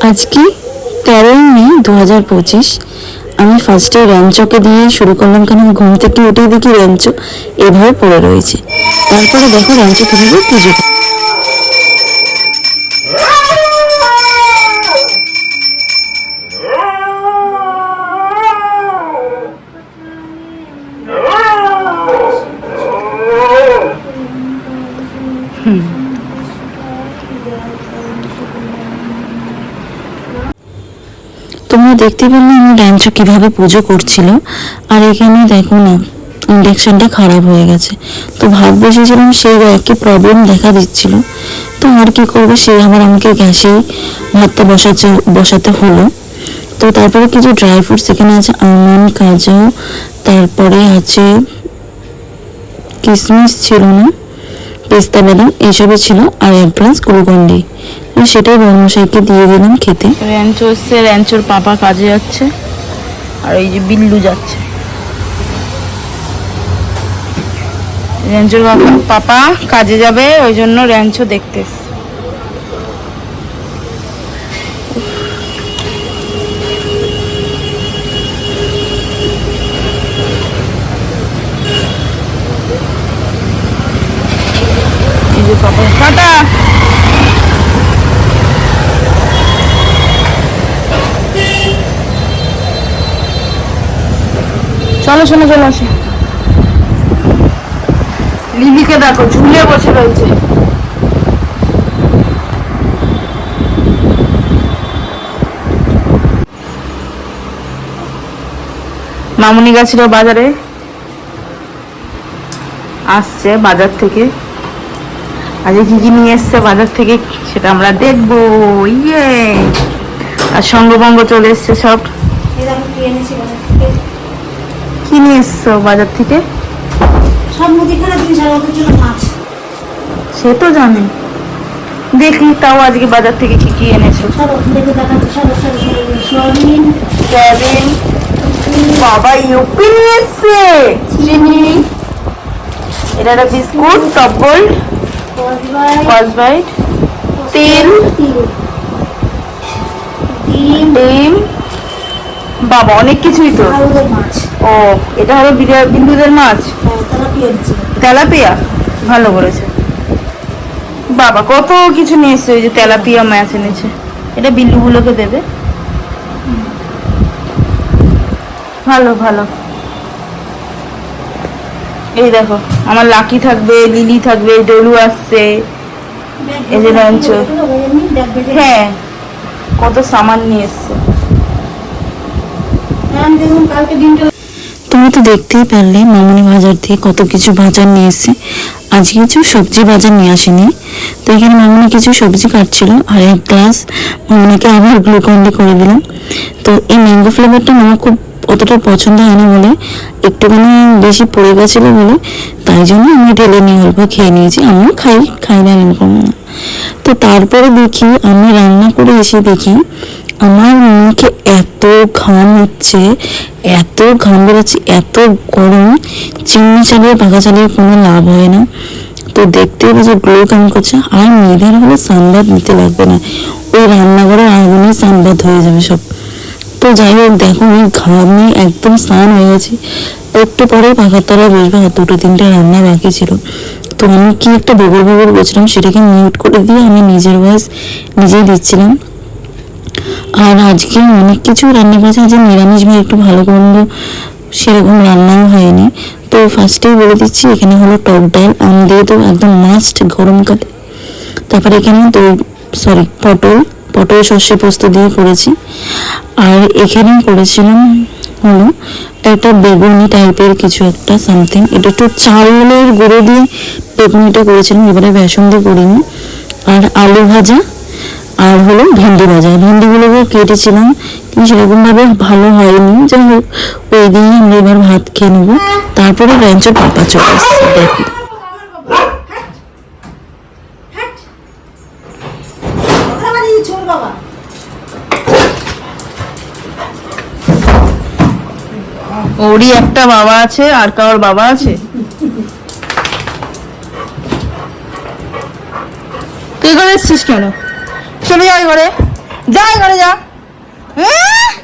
আজকে তেরোই মে দু হাজার পঁচিশ। আমি ফার্স্টে র্যাঞ্চকে দিয়ে শুরু করলাম কেন? ঘুম থেকে উঠে দেখি র্যাঞ্চ এভাবে পড়ে রয়েছে। তারপরে দেখো র্যাঞ্চ কীভাবে পুজো তোমরা দেখতে পেলে আমি র্যাঞ্চ কীভাবে পুজো করছিল। আর এখানে দেখো না, ইন্ডাকশনটা খারাপ হয়ে গেছে। তো ভাত বসেছিলাম সেই একই প্রবলেম দেখা দিচ্ছিল। তো আর কি করব সেই আবার আমাকে গ্যাসেই ভাতটা বসাতে বসাতে হলো। তো তারপরে কিছু ড্রাই ফ্রুটস এখানে আছে আমন্ড কাজু, তারপরে আছে কিশমিশ ছিল না। পেস্তা বাদাম এইসবই ছিল আর এক গ্লাস গ্লুকন্ডি সেটাই বর্মশাইকে দিয়ে দিলাম খেতে। র্যাঞ্চো এসছে র্যাঞ্চোর পাপা কাজে যাচ্ছে, আর এই যে বিল্লু যাচ্ছে। র্যাঞ্চোর পাপা কাজে যাবে, ওই জন্য র্যাঞ্চো দেখতে এসছে। এই যে পাপা টাটা চলো শোনো চলো, আসে। লিলিকে দেখো, ঝুলে বসে রয়েছে। মামুনি গেছিল বাজারে আসছে, বাজার থেকে। আজকে কি কি নিয়ে এসছে বাজার থেকে সেটা আমরা দেখব। ইয়ে। আর সঙ্গভঙ্গ চলে এসছে সব। কি নিয়ে এসছো বাজার থেকে? সব মুদিখানা জিনিস আর ওদের জন্য মাছ। সে তো জানি। দেখি তাও আজকে বাজার থেকে কি কি এনেছো। সয়াবিন বাবা ইউপি নিয়ে এসছে। চিনি। এটা একটা বিস্কুট টপল কসবাইট তেল ডিম। বাবা অনেক কিছুই তো। মাছ। ও এটা হলো বিন্দুদের মাছ? তেলাপিয়া ভালো করেছে বাবা কত কিছু নিয়ে এসছে ওই যে তেলাপিয়া মাছ এনেছে। এটা বিল্লুগুলোকে দেবে। ভালো ভালো। দেখো আমার লাকি থাকবে লিলি থাকবে ডলু আসছে। এই যে লঞ্চ। হ্যাঁ কত সামান নিয়ে এসছে। হ্যাঁ দেখুন কালকে ডিমটা তুমি তো দেখতেই পারলে মামনি বাজার থেকে কত কিছু বাজার নিয়ে এসেছে। আজকে কিছু সবজি বাজার নিয়ে আসেনি। তো এখানে মামনি কিছু সবজি কাটছিল আর এক গ্লাস মামনিকে আবার গ্লুকন্ডি করে দিলাম। তো এই ম্যাঙ্গো ফ্লেভারটা আমার খুব অতটা পছন্দ হয়নি বলে, একটুখানি বেশি পড়ে গেছিল বলে, তাই জন্য আমি ঢেলে নিয়ে অল্প খেয়ে নিয়েছি, আমিও খাই খাই না এরকম। তো তারপরে দেখি, আমি রান্না করে এসে দেখি, আমার মুখে এত ঘাম হচ্ছে, এত ঘাম বেরোচ্ছে, এত গরম, চিমনি চালিয়ে পাখা চালিয়ে কোনো লাভ হয় না। তো দেখতে হবে যে গ্লো কেমন করছে, আর মেয়েদের হলে সানবাদ নিতে লাগবে না, ওই রান্নাঘরের আগুনে সানবাদ হয়ে যাবে সব। তো যাই হোক দেখো আমি ঘামে একদম স্নান হয়ে গেছি। একটু পরে পাখার তলায় বসবে, আর দুটো তিনটে রান্না বাকি ছিল। তো আমি কি একটা বগর বগর বলছিলাম, সেটাকে মিউট করে দিয়ে আমি নিজের ভয়েস নিজেই দিচ্ছিলাম। আর আজকে অনেক কিছু রান্না করেছে আজকে নিরামিষ ভাই একটু ভালো মন্দ সেরকম রান্নাও হয়নি। তো ফার্স্টেই বলে দিচ্ছি, এখানে হলো টক ডাল, আম দিয়ে তো একদম মাস্ট গরমকালে তারপরে এখানে তো সরি পটল পটল, সর্ষে পোস্ত দিয়ে করেছি। আর এখানে করেছিলাম হলো একটা বেগুনি টাইপের কিছু একটা সামথিং এটা একটু চাউলের গুঁড়ো দিয়ে বেগুনিটা করেছিলাম, এবারে বেসন দিয়ে করিনি। আর আলু ভাজা আর হলো ভেন্ডি ভাজা। ভেন্ডিগুলোকে কেটেছিলাম, কিন্তু সেরকমভাবে ভালো হয়নি। যাই হোক, ওই দিনই আমরা এবার ভাত খেয়ে নেব। তারপরে র্যাঞ্চের পাপা চলে এসছে, দেখো। ওরই একটা বাবা আছে, আর কারোর বাবা আছে? তুই করে এসছিস কেন? চলে যাই ঘরে যাই ঘরে যা। উম!